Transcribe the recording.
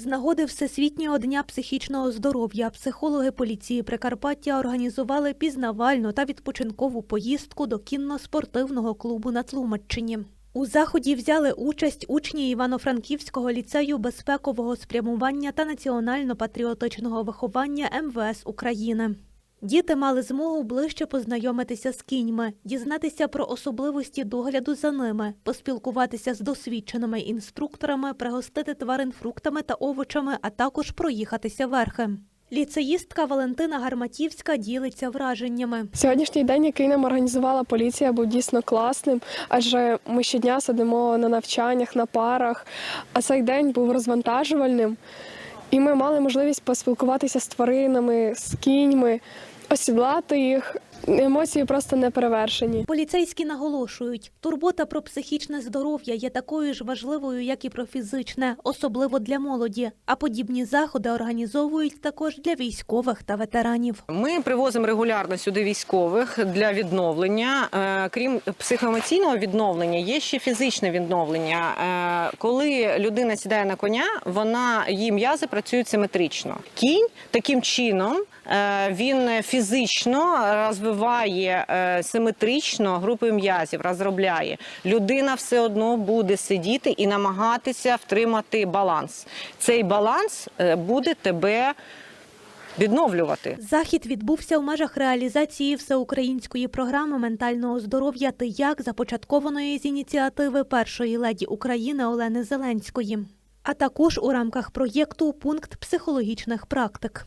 З нагоди Всесвітнього дня психічного здоров'я психологи поліції Прикарпаття організували пізнавальну та відпочинкову поїздку до кінно-спортивного клубу на Тлумаччині. У заході взяли участь учні Івано-Франківського ліцею безпекового спрямування та національно-патріотичного виховання МВС України. Діти мали змогу ближче познайомитися з кіньми, дізнатися про особливості догляду за ними, поспілкуватися з досвідченими інструкторами, пригостити тварин фруктами та овочами, а також проїхатися верхи. Ліцеїстка Валентина Гарматівська ділиться враженнями. Сьогоднішній день, який нам організувала поліція, був дійсно класним, адже ми щодня сидимо на навчаннях, на парах, а цей день був розвантажувальним. І ми мали можливість поспілкуватися з тваринами, з кіньми, осідлати їх. Емоції просто не перевершені. Поліцейські наголошують, турбота про психічне здоров'я є такою ж важливою, як і про фізичне, особливо для молоді. А подібні заходи організовують також для військових та ветеранів. Ми привозимо регулярно сюди військових для відновлення. Е, Крім психоемоційного відновлення, є ще фізичне відновлення. Е, Коли людина сідає на коня, вона її м'язи працюють симетрично. Кінь таким чином е, він фізично розвиває е, симетрично групи м'язів, розробляє. Людина все одно буде сидіти і намагатися втримати баланс. Цей баланс е, буде тебе відновлювати. Захід відбувся в межах реалізації всеукраїнської програми ментального здоров'я «Ти як» започаткованої з ініціативи першої леді України Олени Зеленської, а також у рамках проєкту Пункт психологічних практик.